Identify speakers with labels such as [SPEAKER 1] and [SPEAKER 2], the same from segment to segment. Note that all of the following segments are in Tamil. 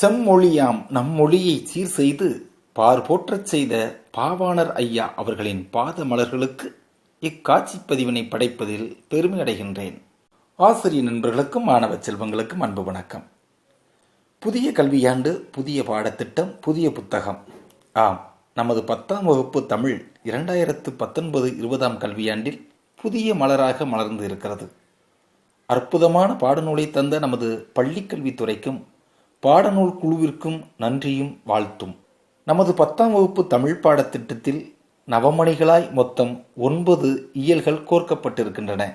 [SPEAKER 1] செம்மொழியாம் நம் மொழியை சீர் செய்து பார் போற்றச் செய்த பாவாணர் ஐயா அவர்களின் பாத மலர்களுக்கு இக்காட்சிப் பதிவினை படைப்பதில் பெருமை அடைகின்றேன். ஆசிரிய நண்பர்களுக்கும் மாணவ செல்வங்களுக்கும் அன்பு வணக்கம். புதிய கல்வியாண்டு புதிய பாடத்திட்டம் புதிய புத்தகம். ஆம் நமது பத்தாம் வகுப்பு தமிழ் இரண்டாயிரத்து பத்தொன்பது இருபதாம் கல்வியாண்டில் புதிய மலராக மலர்ந்து இருக்கிறது அற்புதமான பாடநூலை தந்த நமது பள்ளிக்கல்வித்துறைக்கும் பாடநூல் குழுவிற்கும் நன்றியும் வாழ்த்தும். நமது பத்தாம் வகுப்பு தமிழ் பாடத்திட்டத்தில் நவமணிகளாய் மொத்தம் ஒன்பது இயல்கள் கோர்க்கப்பட்டிருக்கின்றன.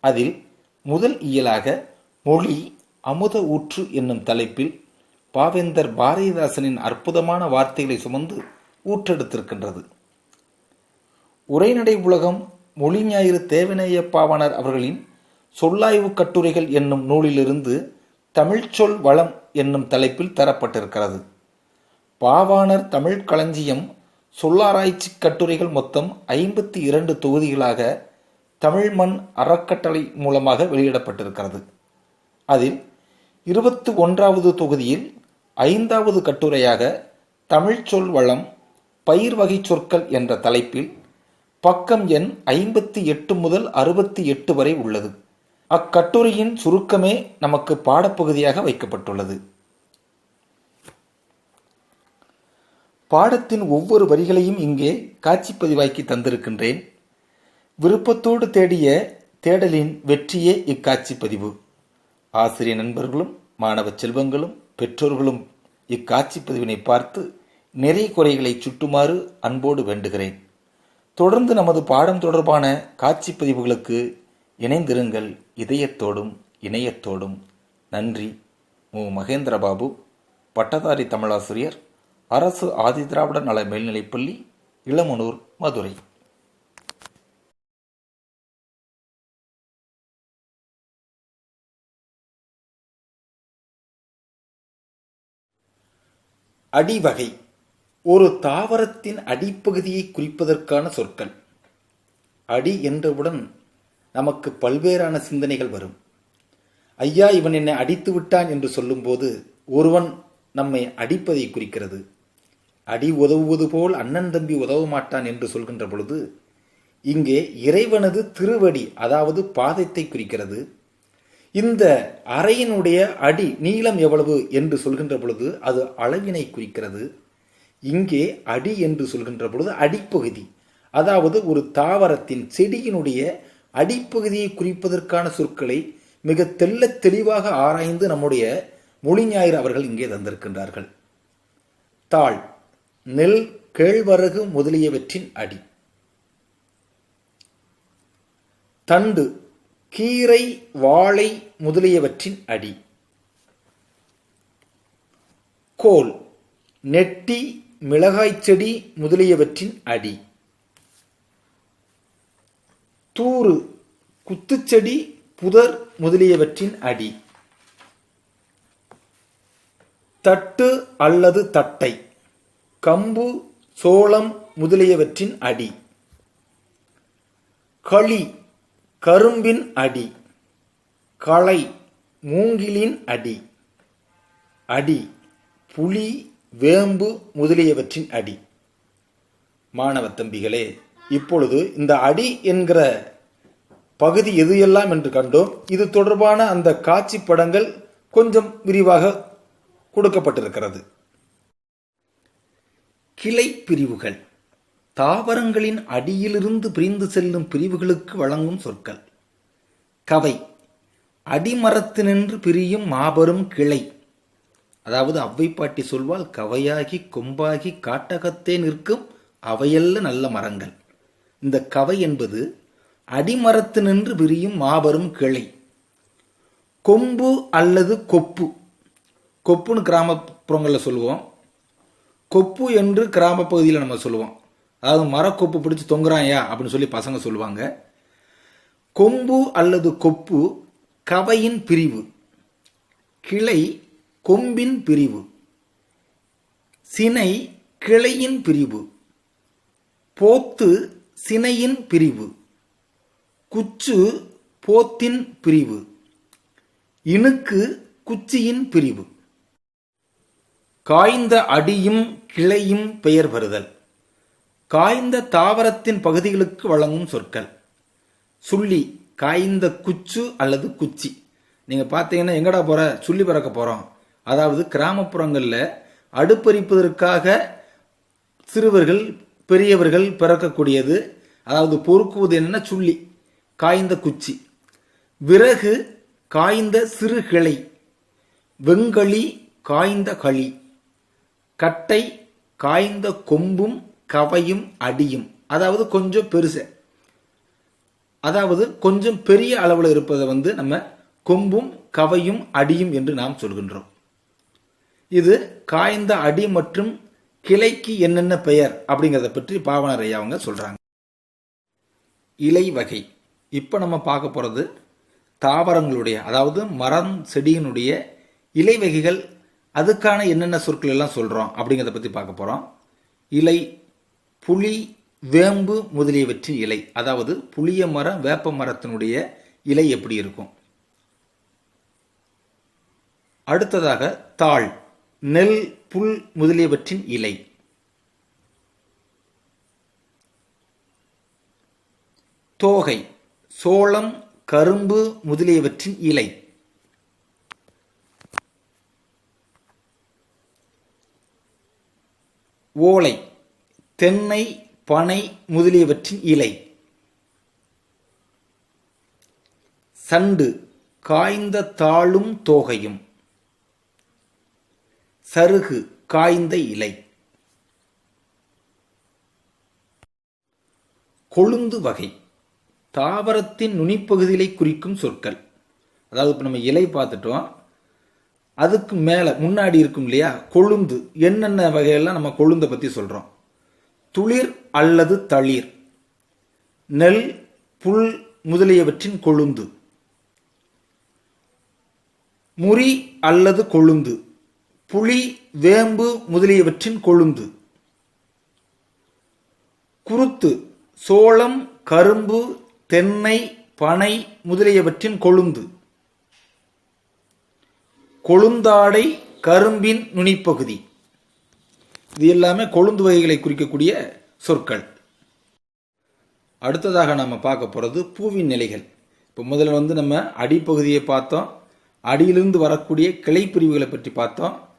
[SPEAKER 1] அதில் முதல் இயலாக மொழி அமுத ஊற்று என்னும் தலைப்பில் பாவேந்தர் பாரதிதாசனின் அற்புதமான வார்த்தைகளை சுமந்து ஊற்றெடுத்திருக்கின்றது. உரைநடை உலகம் மொழி ஞாயிறு தேவநேய பாவனர் அவர்களின் சொல்லாய்வு கட்டுரைகள் என்னும் நூலிலிருந்து தமிழ்ச்சொல் வளம் என்னும் தலைப்பில் தரப்பட்டிருக்கிறது. பாவாணர் தமிழ் களஞ்சியம் சொல்லாராய்ச்சி கட்டுரைகள் மொத்தம் ஐம்பத்தி இரண்டு தொகுதிகளாக தமிழ் மண் அறக்கட்டளை மூலமாக வெளியிடப்பட்டிருக்கிறது. அதில் இருபத்தி ஒன்றாவது தொகுதியில் ஐந்தாவது கட்டுரையாக தமிழ்ச்சொல் வளம் பயிர் வகை சொற்கள் என்ற தலைப்பில் பக்கம் எண் ஐம்பத்தி எட்டு முதல் அறுபத்தி எட்டு வரை உள்ளது. அக்கட்டுரையின் சுருக்கமே நமக்கு பாடப்பகுதியாக வைக்கப்பட்டுள்ளது. பாடத்தின் ஒவ்வொரு வரிகளையும் இங்கே காட்சிப்பதிவாக்கி தந்திருக்கின்றேன். விருப்பத்தோடு தேடிய தேடலின் வெற்றியே இக்காட்சி பதிவு ஆசிரிய நண்பர்களும் மாணவ செல்வங்களும் பெற்றோர்களும் இக்காட்சி பதிவினை பார்த்து நிறை குறைகளை சுட்டுமாறு அன்போடு வேண்டுகிறேன். தொடர்ந்து நமது பாடம் தொடர்பான காட்சி பதிவுகளுக்கு இணைந்திருங்கள். இதயத்தோடும் இணையத்தோடும் நன்றி. மு. மகேந்திரபாபு பட்டதாரி தமிழாசிரியர் அரசு ஆதிதிராவிட நல மேல்நிலைப்பள்ளி இளமனூர் மதுரை. அடிவகை. ஒரு தாவரத்தின் அடிப்பகுதியை குறிப்பதற்கான சொற்கள். அடி என்றவுடன் நமக்கு பல்வேறான சிந்தனைகள் வரும். ஐயா இவன் என்னை அடித்து விட்டான் என்று சொல்லும்போது ஒருவன் நம்மை அடிப்பதை குறிக்கிறது. அடி உதவுவது போல் அண்ணன் தம்பி உதவ மாட்டான் என்று சொல்கின்ற பொழுது இங்கே இறைவனது திருவடி அதாவது பாதத்தை குறிக்கிறது. இந்த அறையினுடைய அடி நீளம் எவ்வளவு என்று சொல்கின்ற பொழுது அது அளவினை குறிக்கிறது. இங்கே அடி என்று சொல்கின்ற பொழுது அடிப்பகுதி அதாவது ஒரு தாவரத்தின் செடியினுடைய அடிப்பகுதியை குறிப்பதற்கான சொற்களை மிக தெல்ல தெளிவாக ஆராய்ந்து நம்முடைய மொழி ஞாயிறு அவர்கள் இங்கே தந்திருக்கின்றார்கள். தாள் நெல் கேழ்வரகு முதலியவற்றின் அடி. தண்டு கீரை வாழை முதலியவற்றின் அடி. கோல் நெட்டி மிளகாய் செடி முதலியவற்றின் அடி. தூறு குத்துச்செடி புதர் முதலியவற்றின் அடி. தட்டு அல்லது தட்டை. கம்பு சோளம் முதலியவற்றின் அடி. களி கரும்பின் அடி. களை மூங்கிலின் அடி. அடி புலி வேம்பு முதலியவற்றின் அடி. மாணவ தம்பிகளே இப்பொழுது இந்த அடி என்கிற பகுதி எது எல்லாம் என்று கண்டோம். இது தொடர்பான அந்த காட்சி படங்கள் கொஞ்சம் விரிவாக கொடுக்கப்பட்டிருக்கிறது. கிளை பிரிவுகள். தாவரங்களின் அடியிலிருந்து பிரிந்து செல்லும் பிரிவுகளுக்கு வழங்கும் சொற்கள். கவை. அடிமரத்தினின்று பிரியும் மாபெரும் கிளை. அதாவது அவ்வைப்பாட்டி சொல்வால் கவையாகி கொம்பாகி காட்டகத்தே நிற்கும் அவையல்ல நல்ல மரங்கள். இந்த கவை என்பது அடிமரத்தினின்று விரியும் மாபெரும் கிளை. கொம்பு அல்லது கொப்பு. கொப்புன்னு கிராமப்புறங்களில் சொல்லுவோம். கொப்பு என்று கிராம பகுதியில் நம்ம சொல்லுவோம். அதாவது மரக்கொப்பு பிடிச்சி தொங்குறாயா அப்படின்னு சொல்லி பசங்க சொல்லுவாங்க. கொம்பு அல்லது கொப்பு கவையின் பிரிவு. கிளை கொம்பின் பிரிவு. சினை கிளையின் பிரிவு. போத்து சினையின் பிரிவு குச்சு போத்தின் பிரிவு இணுக்கு குச்சியின் பிரிவு. காய்ந்த அடியும் கிளையும் பெயர் பெறுதல் காய்ந்த தாவரத்தின் பகுதிகளுக்கு வழங்கும் சொற்கள். சுள்ளி காய்ந்த குச்சு அல்லது குச்சி. நீங்கள் பார்த்தீங்கன்னா எங்கடா போகிற சுள்ளி பறக்க போகிறோம் அதாவது கிராமப்புறங்களில் அடுப்பறிப்பதற்காக சிறுவர்கள் பெரியவர்கள் பிறக்கக்கூடியது. அதாவது பொறுக்குவது என்னன்னா சுள்ளி காய்ந்த குச்சி. விறகு காய்ந்த சிறு கிளை வெங்களி காய்ந்த களி கட்டை காய்ந்த கொம்பும் கவையும் அடியும். அதாவது கொஞ்சம் பெருசு. அதாவது கொஞ்சம் பெரிய அளவில் இருப்பதை வந்து நம்ம கொம்பும் கவையும் அடியும் என்று நாம் சொல்கின்றோம். இது காய்ந்த அடி மற்றும் கிளைக்கு என்னென்ன பெயர் அப்படிங்கிறத பற்றி பாவனர் ஐயா அவங்க சொல்கிறாங்க இலை வகை. இப்போ நம்ம பார்க்க போகிறது தாவரங்களுடைய அதாவது மரம் செடியினுடைய இலை வகைகள் அதுக்கான என்னென்ன சொற்கள் எல்லாம் சொல்கிறோம் அப்படிங்கிறத பற்றி பார்க்க போகிறோம் இலை புளி வேம்பு முதலியவற்றின் இலை. அதாவது புளிய மரம் வேப்ப மரத்தினுடைய இலை எப்படி இருக்கும்? அடுத்ததாக தாள். நெல் புல் முதலியவற்றின் இலை. தோகை சோளம் கரும்பு முதலியவற்றின் இலை. ஓலை தென்னை பனை முதலியவற்றின் இலை. சண்டு காய்ந்த தாளும் தோகையும். சருகு காய்ந்த இலை. கொழுந்து வகை. தாவரத்தின் நுனிப்பகுதிகளை குறிக்கும் சொற்கள். அதாவது இப்போ நம்ம இலை பார்த்துட்டோம். அதுக்கு மேலே முன்னாடி இருக்கும் இல்லையா? கொழுந்து. என்னென்ன வகையெல்லாம் நம்ம கொழுந்தை பற்றி சொல்கிறோம் துளிர் அல்லது தளிர். நெல் புல் முதலியவற்றின் கொழுந்து. முறி அல்லது கொழுந்து. புளி வேம்பு முதலியவற்றின் கொழுந்து. குருத்து சோளம் கரும்பு தென்னை பனை முதலியவற்றின் கொழுந்து. கொழுந்தாடை கரும்பின் நுனிப்பகுதி. இது எல்லாமே கொழுந்து வகைகளை குறிக்கக்கூடிய சொற்கள். அடுத்ததாக நம்ம பார்க்க போகிறது பூவின் நிலைகள். இப்போ முதல்ல வந்து நம்ம அடிப்பகுதியை பார்த்தோம். அடியிலிருந்து வரக்கூடிய கிளை பிரிவுகளை பற்றி பார்த்தோம்.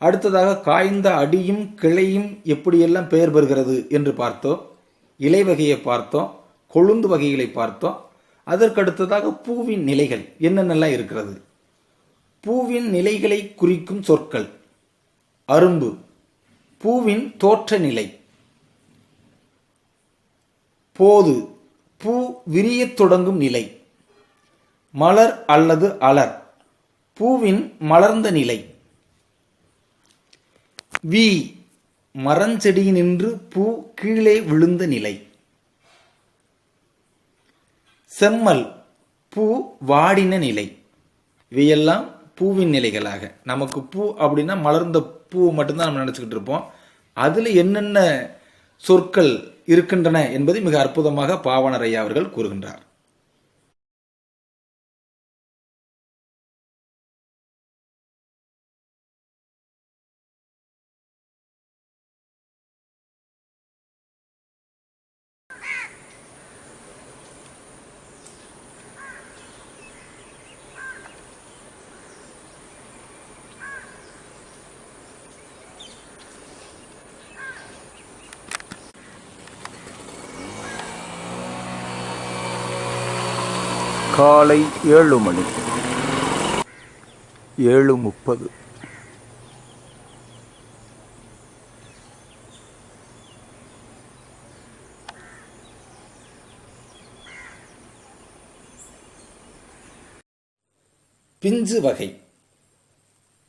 [SPEAKER 1] அடுத்ததாக காய்ந்த அடியும் கிளையும் எப்படியெல்லாம் பெயர் பெறுகிறது என்று பார்த்தோம். இலை வகையை பார்த்தோம் கொழுந்து வகைகளை பார்த்தோம். அதற்கு அடுத்ததாக பூவின் நிலைகள் என்னென்னலாம் இருக்கிறது? பூவின் நிலைகளை குறிக்கும் சொற்கள். அரும்பு. பூவின் தோற்ற நிலை. போது. பூ விரியத் தொடங்கும் நிலை. மலர் அல்லது அலர். பூவின் மலர்ந்த நிலை. வி மரஞ்செடியினின்று பூ கீழே விழுந்த நிலை. செம்மல் பூ வாடின நிலை. இவையெல்லாம் பூவின் நிலைகளாக. நமக்கு பூ அப்படின்னா மலர்ந்த பூ மட்டும்தான் நம்ம நினச்சிக்கிட்டு இருப்போம். அதில் என்னென்ன சொற்கள் இருக்கின்றன என்பதை மிக அற்புதமாக பாவனரையா ஐயா அவர்கள் கூறுகின்றார்.
[SPEAKER 2] காலை ஏழு மணி. ஏழு முப்பது.
[SPEAKER 1] பிஞ்சு வகை.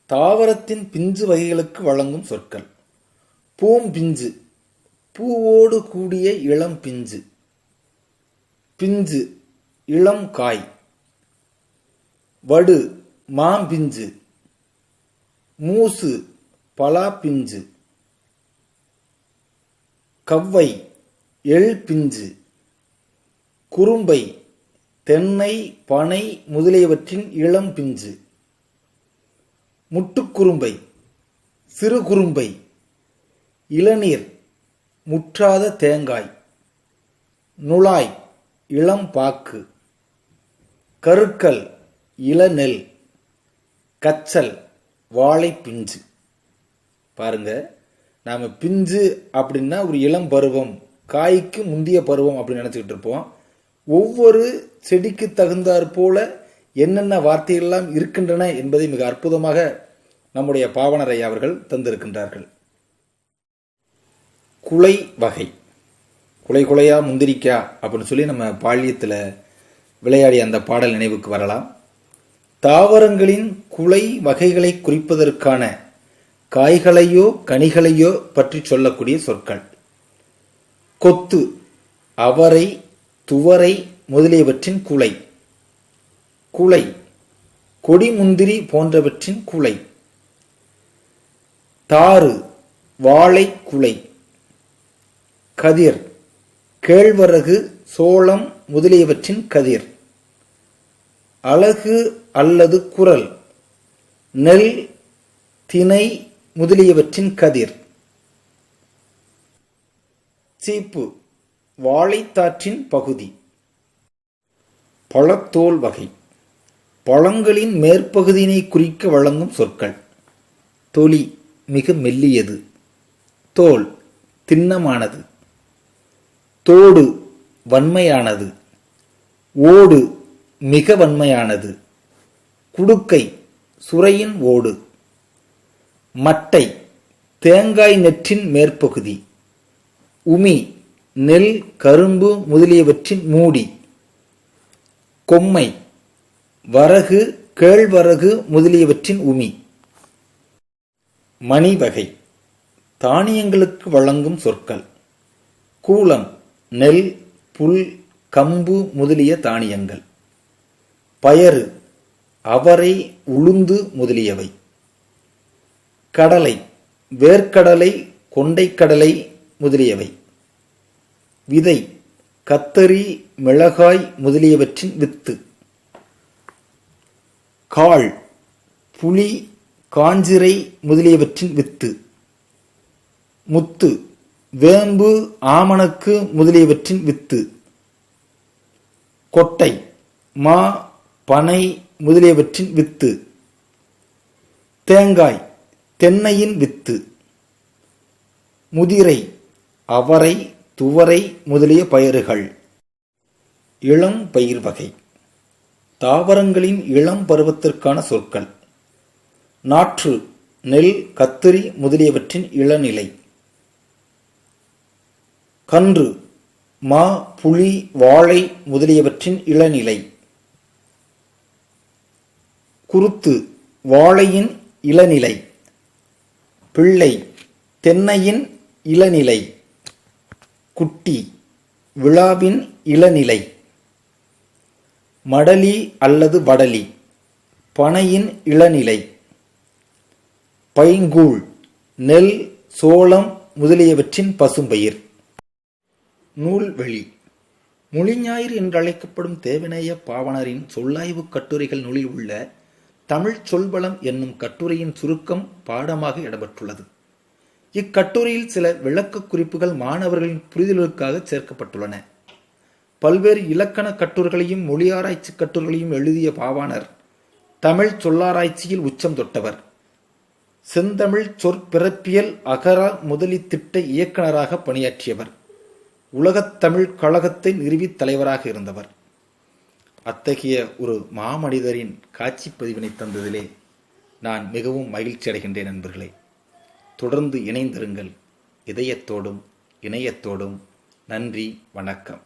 [SPEAKER 1] தாவரத்தின் பிஞ்சு வகைகளுக்கு வழங்கும் சொற்கள். பூம்பிஞ்சு பூவோடு கூடிய இளம் பிஞ்சு. பிஞ்சு. இளம் காய். வடு மாம்பிஞ்சு. மூசு பலாப்பிஞ்சு. கவ்வை எள் பிஞ்சு குறும்பை தென்னை பனை முதலியவற்றின் இளம் பிஞ்சு. முட்டுக்குறும்பை சிறு குறும்பை. இளநீர் முற்றாத தேங்காய். நுழாய் இளம் பாக்கு. கருக்கல் இளநெல் கச்சல் வாழை பிஞ்சு பாருங்க நாம் பிஞ்சு அப்படின்னா ஒரு இளம் பருவம் காய்க்கு முந்திய பருவம் அப்படின்னு நினச்சிக்கிட்டு இருப்போம். ஒவ்வொரு செடிக்கு தகுந்தாற் போல என்னென்ன வார்த்தைகள்லாம் இருக்கின்றன என்பதை மிக அற்புதமாக நம்முடைய பாவனரை அவர்கள் தந்திருக்கின்றார்கள். குலை வகை. குலை குலையா முந்திரிக்கா அப்படின்னு சொல்லி நம்ம பால்யத்தில் விளையாடிய அந்த பாடல் நினைவுக்கு வரலாம். தாவரங்களின் குலை வகைகளை குறிப்பதற்கான காய்களையோ கனிகளையோ பற்றி சொல்லக்கூடிய சொற்கள். கொத்து அவரை துவரை முதலியவற்றின் குலை. குலை கொடிமுந்திரி போன்றவற்றின் குலை. தாறு வாழை குலை. கதிர் கேழ்வரகு சோளம் முதலியவற்றின் கதிர். அழகு அல்லது குரல் நெல் தினை முதலியவற்றின் கதிர். சீப்பு வாழைத்தாற்றின் பகுதி. பழத்தோல் வகை பழங்களின் மேற்பகுதியினை குறிக்க வழங்கும் சொற்கள். தொலி மிக மெல்லியது. தோல் திண்ணமானது. தோடு வன்மையானது. ஓடு மிக வன்மையானது. குடுக்கை சுரையின் ஓடு. மட்டை தேங்காய் நெற்றின் மேற்பகுதி. உமி நெல் கரும்பு முதலியவற்றின் மூடி. கொம்மை வரகு கேழ்வரகு முதலியவற்றின் உமி. மணி வகை தானியங்களுக்கு வழங்கும் சொற்கள். கூலம் நெல் புல் கம்பு முதலிய தானியங்கள். பயறு அவரை உளுந்து முதலியவை. கடலை வேர்க்கடலை கொண்டைக்கடலை முதலியவை. விதை கத்தரி மிளகாய் முதலியவற்றின் வித்து. காள் புளி காஞ்சிரை முதலியவற்றின் வித்து. முத்து வேம்பு ஆமணக்கு முதலியவற்றின் வித்து. கொட்டை மா பனை முதலியவற்றின் வித்து. தேங்காய் தென்னையின் வித்து. முதிரை அவரை துவரை முதலிய பயிர்கள் இளம் பயிர் வகை. தாவரங்களின் இளம் பருவத்திற்கான சொற்கள். நாற்று நெல் கத்திரி முதலியவற்றின் இளநிலை. கன்று மா புளி வாழை முதலியவற்றின் இளநிலை. குருத்து வாழையின் இளநிலை. பிள்ளை தென்னையின் இளநிலை. குட்டி விழாவின் இளநிலை. மடலி அல்லது வடலி பனையின் இளநிலை. பைங்கூழ் நெல் சோளம் முதலியவற்றின் பசும்பயிர். நூல்வெளி. மொழிஞாயிறு என்றழைக்கப்படும் தேவநேய பாவனரின் சொல்லாய்வு கட்டுரைகள் நூலில் உள்ள தமிழ்ச் சொல்வளம் என்னும் கட்டுரையின் சுருக்கம் பாடமாக இடம்பெற்றுள்ளது. இக்கட்டுரையில் சில விளக்க குறிப்புகள் மாணவர்களின் புரிதலுக்காக சேர்க்கப்பட்டுள்ளன. பல்வேறு இலக்கண கட்டுரைகளையும் மொழியாராய்ச்சி கட்டுரைகளையும் எழுதிய பாவாணர் தமிழ் சொல்லாராய்ச்சியில் உச்சம் தொட்டவர். செந்தமிழ் சொற்பிறப்பியல் அகரா முதலி திட்ட இயக்குனராக பணியாற்றியவர். உலகத்தமிழ் கழகத்தை நிறுவித் தலைவராக இருந்தவர். அத்தகைய ஒரு மாமனிதரின் காட்சி பதிவினை தந்ததிலே நான் மிகவும் மகிழ்ச்சி அடைகின்றேன் நண்பர்களே. தொடர்ந்து இணைந்திருங்கள். இதயத்தோடும் இணையத்தோடும் நன்றி வணக்கம்.